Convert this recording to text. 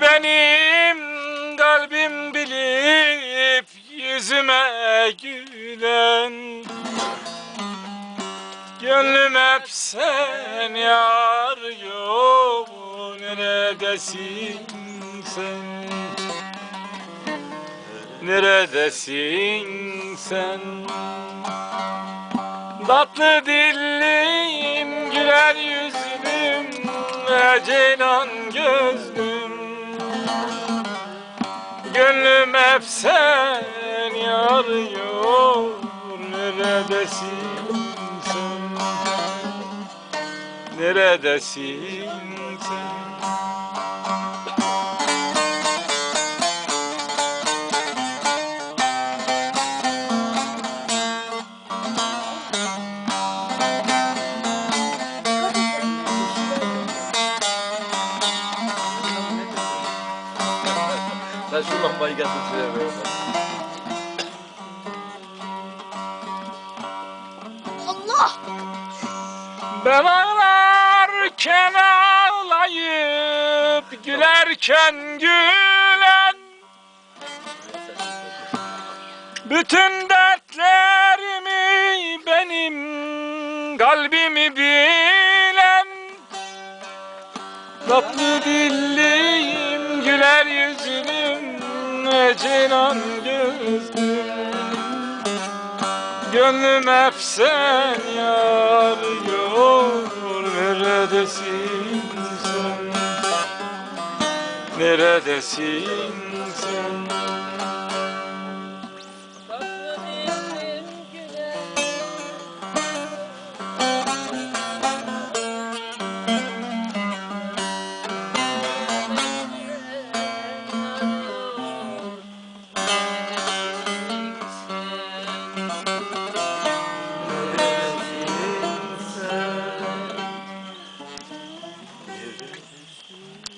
benim kalbim bilip yüzüme gülen. Gönlüm hep sen yar yok Neredesin sen? Neredesin sen? Tatlı dillim güler yüzlüm ve ceylan gözlüm hep sen yarıyor Neredesin sen? Neredesin sen Sen şu lambayı ver. Allah! Ben ağlarken ağlayıp Gülerken gülen Bütün dertlerimi benim kalbimi bilen Tatlı dilliyim yüzlüm Ceylan gözlüm Gönlüm hep sen yarıyor Neredesin sen? Neredesin sen